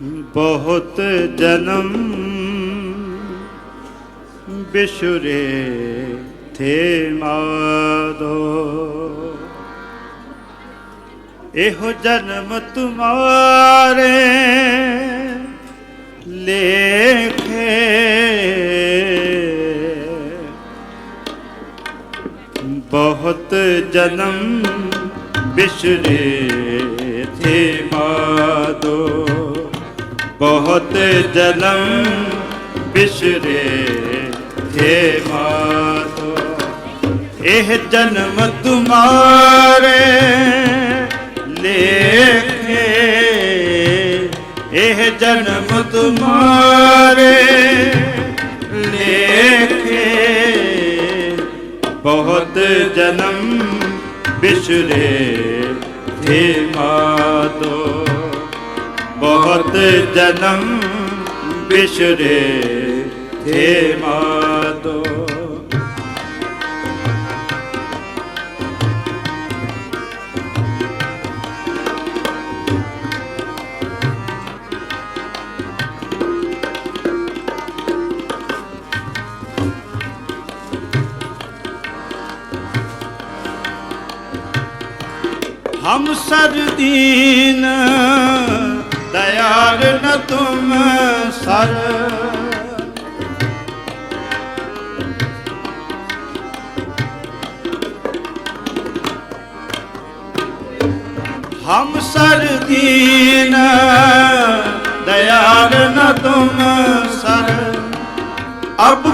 ਬਹੁਤ ਜਨਮ ਬਿਸ਼ੁਰੇ ਥੇ ਮਾਦੋ ਇਹੋ ਜਨਮ ਤੁਮਾਰੇ ਲੇਖੇ ਬਹੁਤ ਜਨਮ ਬਿਸ਼ਰੇ ਥੇ ਮਾਦੋ ਬਹੁਤ ਜਨਮ ਬਿਸ਼ਰੇ ਥੇ ਮਾਤੋ। ਇਹ ਜਨਮ ਤੁਮਾਰੇ ਲੇਖੇ। ਇਹ ਜਨਮ ਤੁਮਾਰੇ ਲੇਖੇ। ਬਹੁਤ ਜਨਮ ਬਿਸਰੇ ਥੇ ਮਾਦੋ ਬਹੁਤ ਜਨਮ ਬਿਸ਼ਰੇ ਥੇ ਮਾਤੋ। ਹਮ ਸਰਦੀਨ ਚਰਨ ਤੁਮ ਸਰ। ਹਮ ਸਰ ਦੀਨ ਦਇਆਲ ਨ ਤੁਮ ਸਰ। ਅਬ